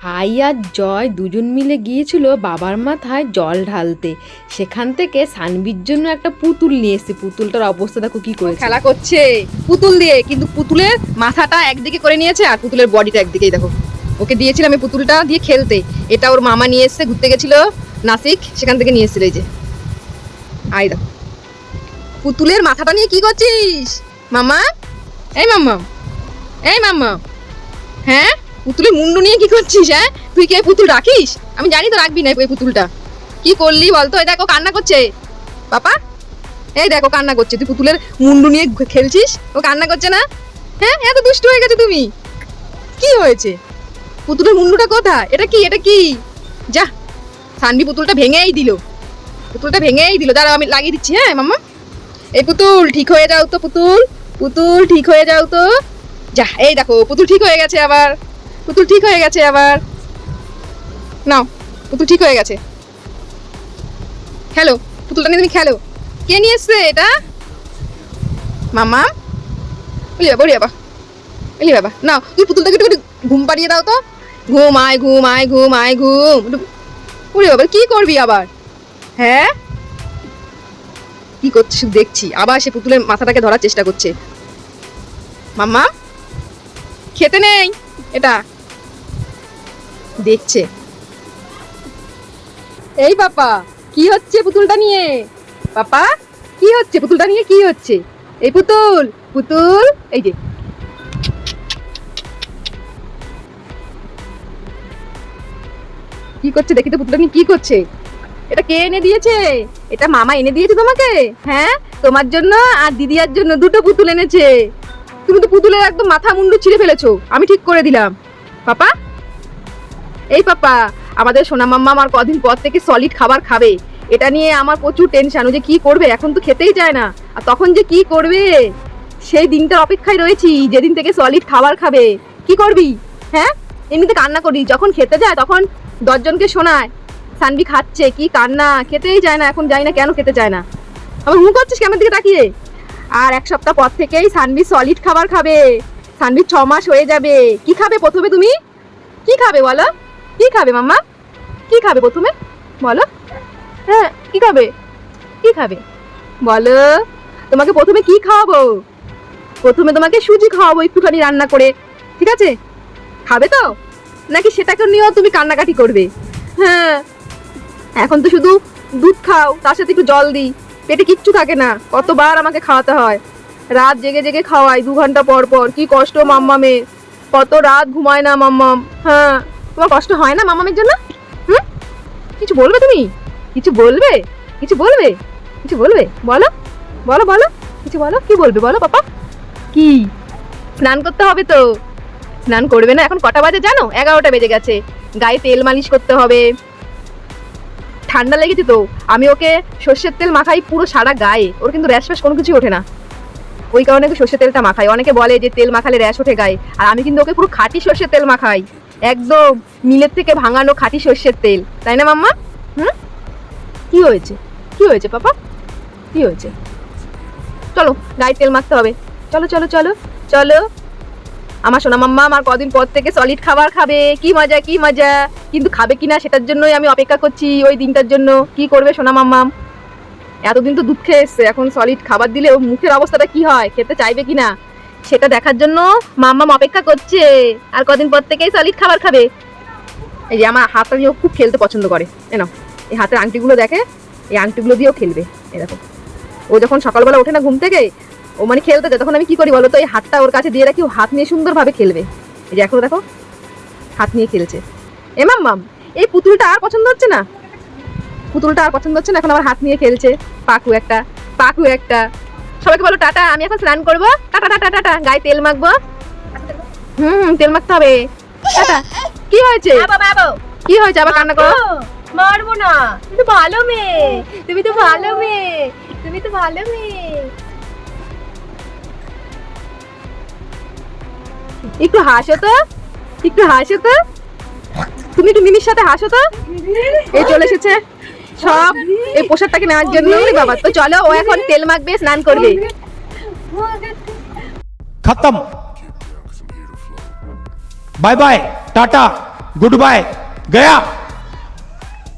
I আর জয় দুজন মিলে গিয়েছিল বাবার মাথায় জল ঢালতে। সেখান থেকে সানবির জন্য একটা পুতুল নিয়ে এসেছে। পুতুলটার অবস্থা দেখো কি করে খেলা করছে। পুতুল দিয়ে কিন্তু পুতুলের মাথাটা একদিকে করে নিয়েছে আর পুতুলের বডিটা একদিকেই দেখো। ওকে দিয়েছিলাম এই পুতুলটা দিয়ে খেলতে। এটা ওর মামা নিয়ে এসছে ঘুরতে গেছিল নাসিক সেখান থেকে নিয়ে এসেছিল এই যে। আই দেখো। পুতুলের মাথাটা নিয়ে কি করছিস? মামা? এই মাম্মা। এই মাম্মা। হ্যাঁ? পুতুলের মুন্ডু নিয়ে কি করছিস হ্যাঁ? তুই কি পুতুল রাখিস? আমি জানি তো রাখবি না এই পুতুলটা। কি করলি বলতো? এই দেখো, কান্না করছে। পাপা এই দেখো, কান্না করছে। তুই পুতুলের মুন্ডু নিয়ে খেলছিস? ও কান্না করছে না? হ্যাঁ এত দুষ্ট হয়ে গেছে তুমি। কি হয়েছে? পুতুলের মুন্ডুটা কোথায়? এটা কি? এটা কি? যা সানবি পুতুলটা ভেঙেই দিল। পুতুলটা ভেঙেই দিল। দাঁড়াও, আমি লাগিয়ে দিচ্ছি হ্যাঁ মাম্মা? এই পুতুল ঠিক হয়ে যাও তো পুতুল। পুতুল ঠিক হয়ে যাও তো। যা, এই দেখো, পুতুল ঠিক হয়ে গেছে আবার। পুতুল ঠিক হয়ে গেছে আবার। নাও, পুতুল ঠিক হয়ে গেছে। খেলো, পুতুলটা নিয়ে তুমি খেলো। কে নিয়ে এসছে এটা? মামা? বলি বাবা বলি বাবা। বলি বাবা, নাও তুই পুতুলটাকে একটু ঘুম পাড়িয়ে দাও তো। ঘুম আয় ঘুম আয় ঘুম আয়, ঘুম। বলি বাবা, কি করবি আবার? হ্যাঁ? কি করছিস দেখছি। আবার সে পুতুলের মাথাটাকে ধরার চেষ্টা করছে। মাম্মা খেতে নেই, এটা। দেখছে। এই পাপা কি হচ্ছে পুতুলটা নিয়ে? পাপা কি হচ্ছে? পুতুলটা নিয়ে কি হচ্ছে? এই পুতুল পুতুল, এই যে। কি করছে দেখি তো পুতুলটা নিয়ে কি করছে? এটা কে এনে দিয়েছে? এটা মামা এনে দিয়েছে তোমাকে? হ্যাঁ? তোমার জন্য আর দিদিয়ার জন্য দুটো পুতুল এনেছে। তুমি তো পুতুলের একদম মাথা মুন্ডু ছিঁড়ে ফেলেছো। আমি ঠিক করে দিলাম। পাপা এই পাপা, আমাদের সোনা মাম্মা আমার কদিন পর থেকে সলিড খাবার খাবে। এটা নিয়ে আমার প্রচুর টেনশন ও যে কি করবে, এখন তো খেতেই চায় না। আর তখন যে কি করবে? সেই দিনটার অপেক্ষায় রয়েছি, যেদিন থেকে সলিড খাবার খাবে। কি করবি? হ্যাঁ? এমনিতে কান্না করি, যখন খেতে যায় তখন দশজনকে শোনায় সানবি খাচ্ছে, কি কান্না? খেতেই যায় না, এখন যাই না কেন খেতে চায় না। আমার মুখ করছিস কেমন দিকে তাকিয়ে? আর এক সপ্তাহ পর থেকেই সানবি সলিড খাবার খাবে। সানবি ছ মাস হয়ে যাবে। কি খাবে প্রথমে তুমি? কি খাবে বলো? কি খাবে মাম্মা? কি খাবে প্রথমে? বলো। হ্যাঁ কি খাবে? কি খাবে? বলো। তোমাকে প্রথমে কি খাওয়াবো? প্রথমে তোমাকে সুজি খাওয়াবো একটুখানি রান্না করে, ঠিক আছে? খাবে তো? নাকি সেটাকে নিয়েও তুমি কান্নাকাটি করবে? হ্যাঁ। এখন তো শুধু দুধ খাও, তার সাথে একটু জল দিই। পেটে কিচ্ছু থাকে না, কতবার আমাকে খাওয়াতে হয়। রাত জেগে জেগে খাওয়াই, দু ঘণ্টা পর পর। কি কষ্ট মাম্মামে কত রাত ঘুমায় না মাম্মাম। হ্যাঁ। তোমার কষ্ট হয় না মাম্মামের জন্য? হুম? কিছু বলবে তুমি? কিছু বলবে? কিছু বলবে? কিছু বলবে? বলো। বলো বলো। কিছু বলো? কি বলবে? বলো, পাপা। কি? স্নান করতে হবে তো। স্নান করবে না? এখন কটা বাজে জানো? এগারোটা বেজে গেছে। গায়ে তেল মালিশ করতে হবে। ঠান্ডা লেগেছে তো। আমি ওকে সর্ষের তেল মাখাই পুরো সারা গায়ে। ওর কিন্তু র্যাশ ফ্যাশ কোনো কিছুই ওঠে না। ওই কারণে সর্ষের তেলটা মাখাই। অনেকে বলে যে তেল মাখালে র্যাশ ওঠে গায়ে। আর আমি কিন্তু ওকে পুরো খাঁটি সর্ষের তেল মাখাই। একদম মিলের থেকে ভাঙানো খাঁটি সর্ষের তেল। তাই না, মাম্মা? হুম? কি হয়েছে? কি হয়েছে, পাপা? কি হয়েছে? চলো, গায়ে তেল মাখতে হবে। চলো চলো চলো চলো। আমার সোনা মাম্মা, আমার কদিন পর থেকে সলিড খাবার খাবে। কি মজা কি মজা। কিন্তু খাবে কি না সেটার জন্যই আমি অপেক্ষা করছি ওই দিনটার জন্য। কি করবে সোনা মাম্মাম এতদিন তো দুধ খেয়ে এসছে, এখন সলিড খাবার দিলে মুখের অবস্থাটা কি হয়? খেতে চাইবে কিনা? সেটা দেখার জন্য মাম্মাম অপেক্ষা করছে। আর কদিন পর থেকেই সলিড খাবার খাবে। এই যে আমার হাতটা নিয়েও খুব খেলতে পছন্দ করে এ নাও। এই হাতের আংটিগুলো দেখে, এই আংটিগুলো দিয়েও খেলবে এরকম ও যখন সকালবেলা ওঠে না ঘুম থেকে, ও মানে খেলতে যায়, তখন আমি কি করি বলো তো, এই হাতটা ওর কাছে দিয়ে রাখি, ও হাত নিয়ে সুন্দরভাবে খেলবে। এই যে এখনও দেখো, হাত নিয়ে খেলছে। এ মাম মাম এই পুতুলটা আর পছন্দ হচ্ছে না? পুতুলটা আর পছন্দ হচ্ছে না, এখন আবার হাত নিয়ে খেলছে, পাকু একটা পাকু একটা। সবাইকে বলো টাটা আমি এখন স্নান করব। টাটা টাটা টাটা গায়ে তেল মাখবো। হুম তেল মাখতে হবে। টাটা। কি হয়েছে? কি হয়েছে? আবার কান্না করো। মারবো না। তুমি তো ভালো মেয়ে। তুমি তো ভালো মেয়ে। তুমি তো ভালো মেয়ে। একটু হাসো তো। একটু হাসো তো। তুমি একটু মিমির সাথে হাসো তো। এই চলে এসেছে। সব এই পোশাকটাকে নেওয়ার জন্য বাবা। তো চলো ও এখন তেল মাখবে স্নান করবে। খতম। Bye bye tata goodbye Gaya.